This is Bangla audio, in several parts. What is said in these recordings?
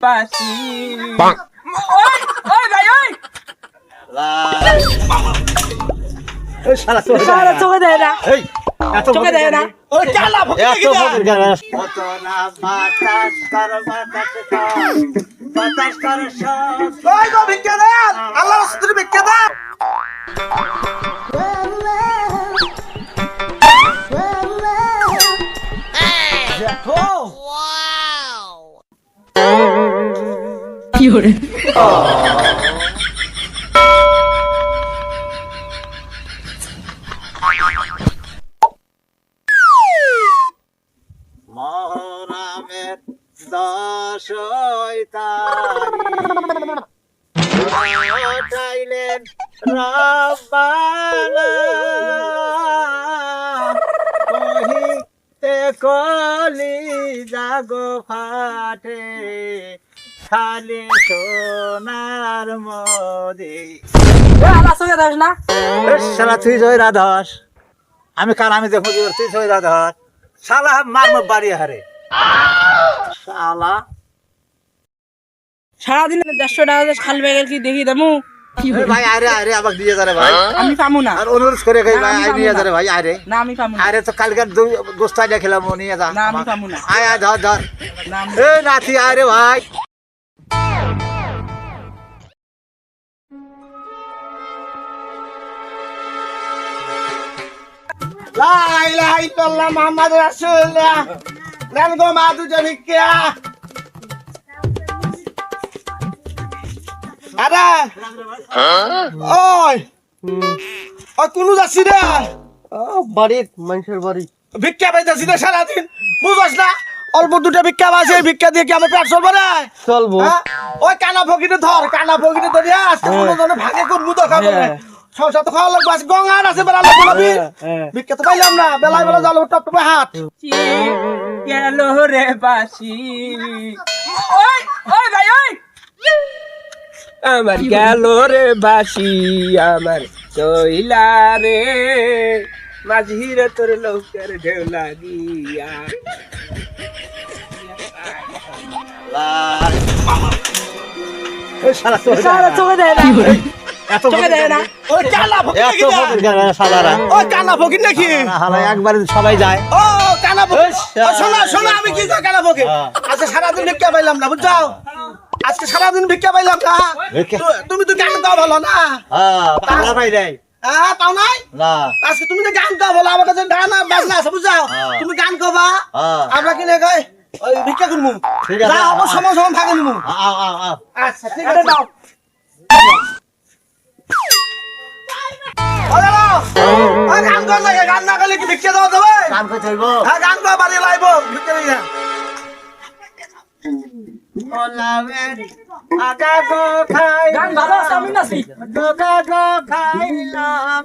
পাশি ওই ভাই ওই সারা না। চোখে দেয় না চোখে দেয় না। আল্লাহ ওই ভিক্ষা দেন মহরমের দশই কলি জাগো ফাটে খালি সোনার মদি। আলা চোখে দেয় না? শালা তুই জয় রাধস আমি কাল আমি দেখো তুই জয় রাধস শালা মার মার বাড়ি হারে। শালা। সারাদিন দেড়শো টাকা খাল বেগের কি দেখি দেমু ভাই আরে আরে আবার দিয়ে যারে ভাই। আমি পামু না। আর অনুরোধ করে ভাই আই নিয়ে। যারে ভাই আরে না আমি পামু আরে তো কালকের গোস্তা দেখলাম ও নিয়ে যা না, আমি পাবো না। আয় আয় ধর ধর। এ নাতি আরে ভাই। লা ইলাহা ইল্লাল্লাহ মুহাম্মাদুর রাসূলুল্লাহ। দেন গো মা ভিক্ষা আরে। ওই। ওই কোন যাচ্ছি রে। বাড়ির মানুষের বাড়ি। ভিক্ষা পাইতেছি রে সারাদিন। বুঝছ না? অল্প দুটো ভিক্ষা পাইছে ভিক্ষা দিয়ে কি আমার পেট চলবে রে? চলবো। হ্যাঁ? ওই কানা ফকিরে ধর কানা ফকিরে ধরে আজকে কোনো জনে ভাগে করব তো খাব সংসার তো খাওয়া লাগবে গঙ্গার আছে বেলা লাগবে না ভিক্ষা তো পাইলাম না বেলায় বেলা জালো টপ টপে হাত। গেল রে বাসি? ওই ওই ভাই ওই। আমার গেল রে বাসি আমার চইলা রে। মাঝিরে তোর লোকের ঢেউ লাগিয়া এই দেয় সারা এত ফকির নাকি? একবার সবাই যায়। ও কানা ফকির শোনো শোনো আমি কি কই ফকির হ্যাঁ। আজকে সারাদিন ভিক্ষা পাইলাম না বুঝছ আজকে সারাদিন ভিক্ষা পাইলাম না। তুমি তো গান গাও ভালো না? হ্যাঁ পাগলা ভাই হ্যাঁ পাও নাই? আজকে তুমি তো গান গাও ভালো আমার কাছে গান আর বাজনা আছে বুঝছ হ্যাঁ। তুমি গান গাবা হ্যাঁ। আমরা কিনে কই ওই ভিক্ষা আছে, যাও আমার সময় সময় ভাগে আও আচ্ছা ঠিক আছে দাও ওই গান গাও লাগে গান না গেলে কি ভিক্ষা দেওয়া যাবে কাম করতে হইব গান গাও বাড়ি লাইব ভিক্ষা দিই না ওলাবেন আগা গো খাই গান ভালো খাইলাম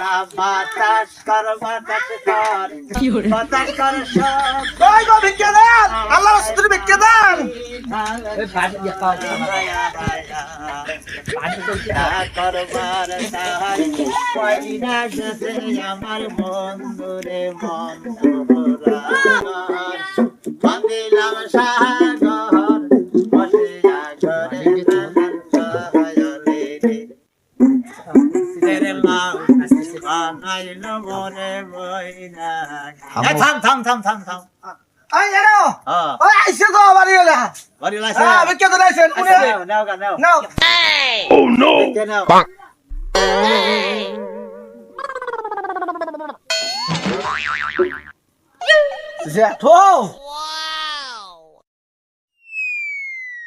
না বাতাস কর বাতাস কর বাতাস কর সব ওই গো ভিক্ষা দেন আল্লাহ রাসূলের ভিক্ষা দেন করবার তাহার কইরা আমার বন্ধুরে বন্ধু বান্দিলাম সাগর বানাইল থাম থাম থাম থাম থাম আই এরো হ্যাঁ আইছে তো বাড়ি হ্যাঁ নাও কে হ্যাঁ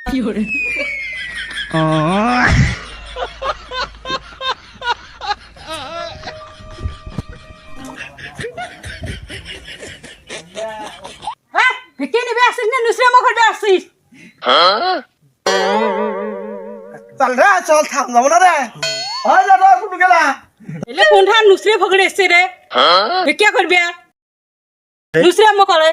ভিক্ষে চল থাম যাব না রে। হয় দাদা কোন গেলা? এলে কোনটা নুসরে ফকড়ে এসছে রে কে করবি নুসরে আম্মা করে